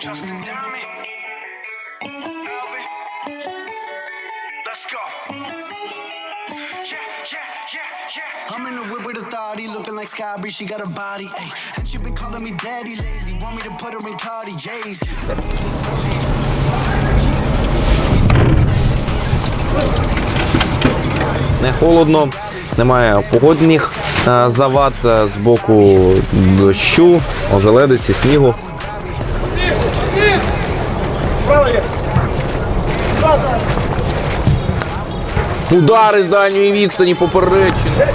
Justin Diamond. Alvin. Let's go. Yeah, yeah, yeah, yeah. I'm in the whip with authority, looking like Sky Bree, she got a body, ayy. And she been calling me daddy lately, want me to put her in Cardi J's. не холодно, немає погодних е, завад е, з боку дощу, ожеледиці, снігу. Удари з дальньої відстані поперечини.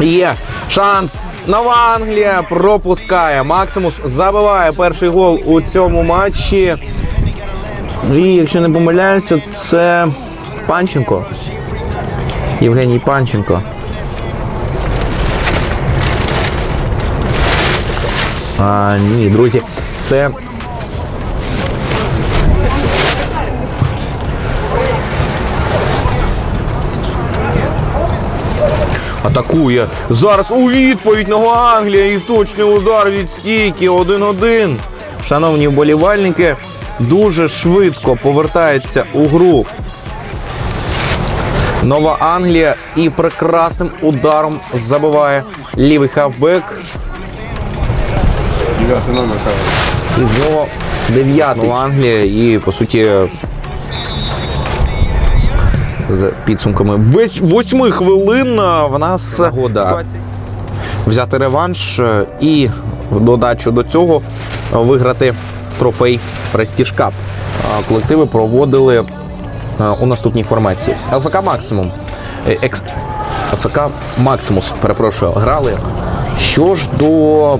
Є шанс. Нова Англія пропускає. Максимус забиває перший гол у цьому матчі. І якщо не помиляюся, це Панченко. Євгеній Панченко. А, ні, друзі, це. Атакує. Зараз у відповідь нова Англія і точний удар від стійки 1-1. Шановні вболівальники, дуже швидко повертається у гру. Нова Англія і прекрасним ударом забиває лівий хавбек. Дев'ятий номер каже. І в нього дев'ятий Нова Англія і по суті. За підсумками восьми хвилин в нас нагода взяти реванш е, і в додачу до цього е, виграти трофей Prestige Cup. Колективи проводили е, у наступній формації. ЛФК Максимум. Е, Екс... ЛФК Максимус, перепрошую, грали. Що ж до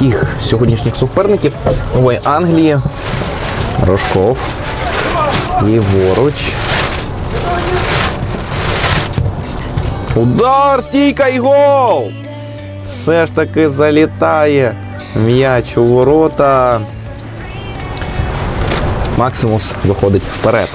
їх сьогоднішніх суперників Нової Англії. Рожков. Ліворуч. Удар, стійка і гол! Все ж таки залітає м'яч у ворота. Максимус виходить вперед.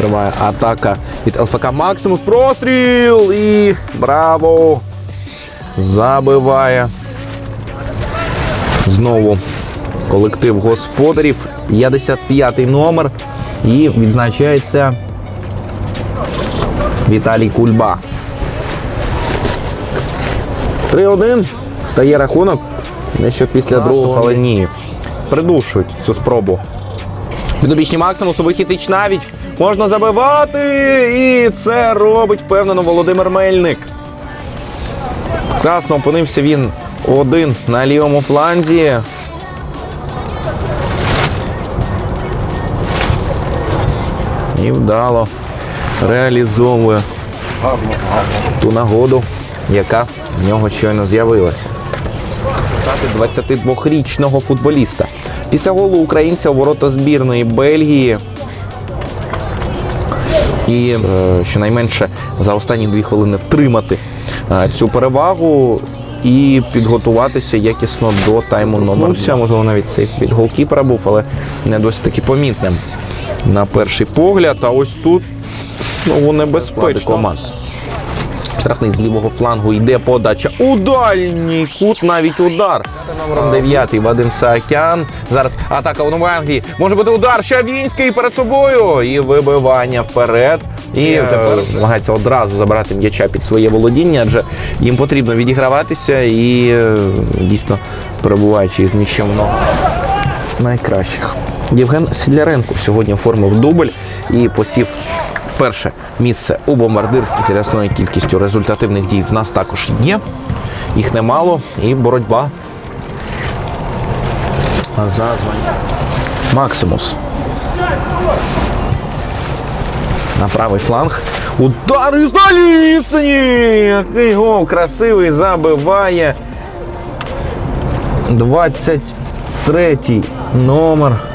Триває атака від ЛФК Максимус. Простріл! І браво! Забиває. Знову колектив господарів. 55-й номер. І відзначається Віталій Кульба. 3-1. Стає рахунок. Дещо після другого, але ні. Придушують цю спробу. Підопічні Максимусу вихід навіть можна забивати. І це робить впевнено Володимир Мельник. Красно опинився він один на лівому фланзі. І вдало реалізовує ту нагоду, яка в нього щойно з'явилася. 22-річного футболіста. Після голу українця у ворота збірної Бельгії. І е, щонайменше за останні дві хвилини втримати е, цю перевагу і підготуватися якісно до тайму номер. два. Можливо, навіть цей від голкіпера був, але не досить таки помітним на перший погляд. А ось тут ну, небезпечно. команд. Штрафний з лівого флангу йде подача. У дальній кут навіть удар. Номером 9 Вадим Саакян. Зараз атака у Новій Англії. Може бути удар. Щавінський перед собою. І вибивання вперед. І тепер намагається одразу забрати м'яча під своє володіння, адже їм потрібно відіграватися і е, дійсно перебуваючи з м'ячем в найкращих. Євген Сідляренко сьогодні оформив дубль і посів перше місце у бомбардирстві з кількістю результативних дій в нас також є. Їх немало і боротьба за звання. Максимус. На правий фланг. Удар із відстані! Який гол красивий забиває. 23 номер.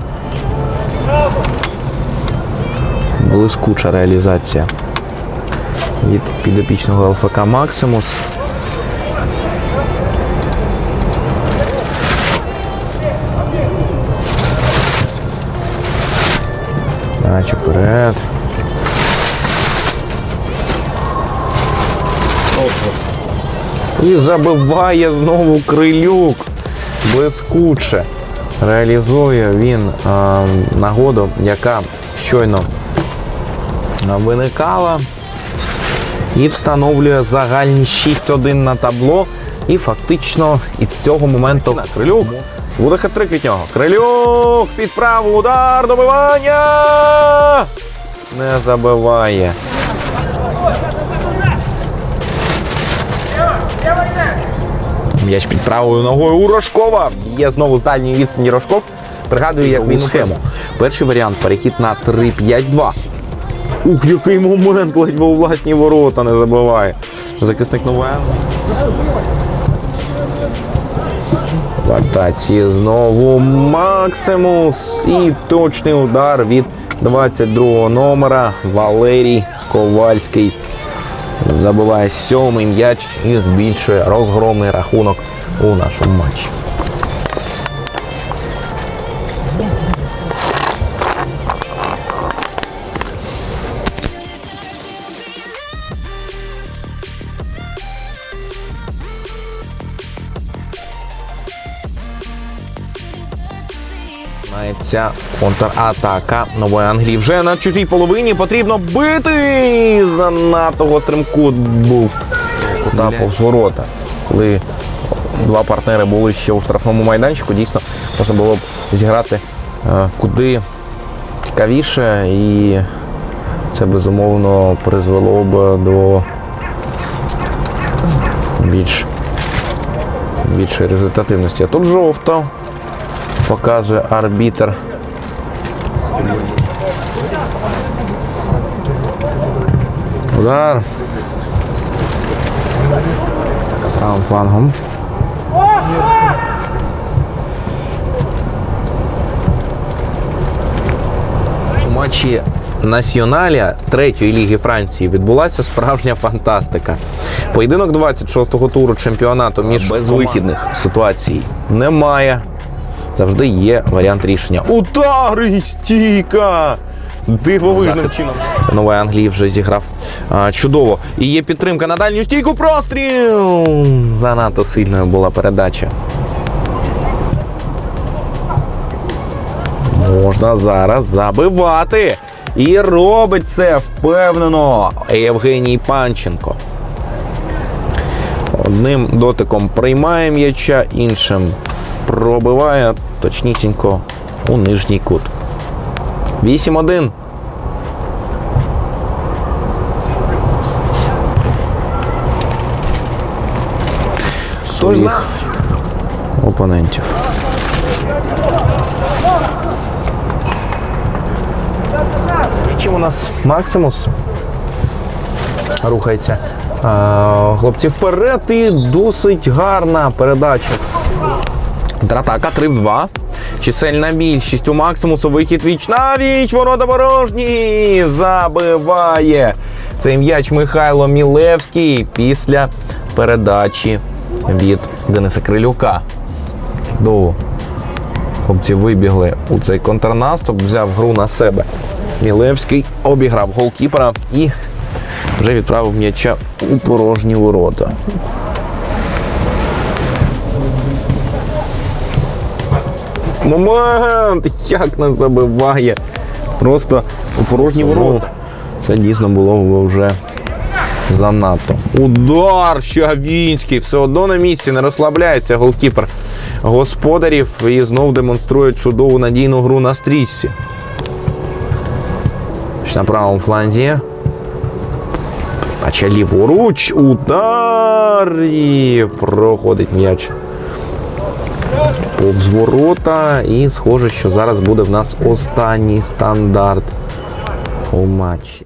Блискуча реалізація від підопічного ЛФК Максимус. Дача вперед. І забиває знову крилюк. Блискуче. Реалізує він а, нагоду, яка щойно виникала. І встановлює загальні 6-1 на табло. І фактично із цього моменту Крилюк. Буде хитрик від нього. Крилюк під праву удар, добивання! Не забиває. М'яч під правою ногою у Рожкова. Є знову з дальньої відстані Рожков. Пригадую, як він схему. Перший варіант перехід на 3-5-2. Ух, який момент ледь у власні ворота не забиває. Захисник Новен. В атаці знову Максимус. І точний удар від 22-го номера Валерій Ковальський. Забиває сьомий м'яч і збільшує розгромний рахунок у нашому матчі. Починається контратака нової Англії. Вже на чужій половині потрібно бити. Занадто гострим кут був кута повз ворота. Коли два партнери були ще у штрафному майданчику, дійсно можна було б зіграти е, куди цікавіше, і це безумовно призвело б до більш більшої результативності. А тут жовто показує арбітр. Удар. Правим флангом. У матчі Націоналя третьої ліги Франції відбулася справжня фантастика. Поєдинок 26-го туру чемпіонату між безвихідних ситуацій немає. Завжди є варіант рішення. Удари! Стійка! Дивовижним чином. Нової Англії вже зіграв а, чудово. І є підтримка на дальню стійку. Простріл! Занадто сильною була передача. Можна зараз забивати. І робить це впевнено Євгеній Панченко. Одним дотиком приймає м'яча, іншим пробиває точнісінько у нижній кут. 8-1. Своїх опонентів. Чим у нас Максимус рухається. Хлопці вперед і досить гарна передача. Контратака 3 в 2. Чисельна більшість у Максимусу. Вихід віч на віч. Ворота порожні. Забиває. Цей м'яч Михайло Мілевський після передачі від Дениса Крилюка. Чудово. Хлопці вибігли у цей контрнаступ, взяв гру на себе. Мілевський обіграв голкіпера і вже відправив м'яча у порожні ворота. Момент! Як нас забиває! Просто у порожні ворота. Це дійсно було вже занадто. Удар! Щавінський! Все одно на місці не розслабляється голкіпер господарів і знов демонструє чудову надійну гру на стрічці. На правому фланзі. Наче ліворуч. Удар! І проходить м'яч повз ворота. І схоже, що зараз буде в нас останній стандарт у матчі.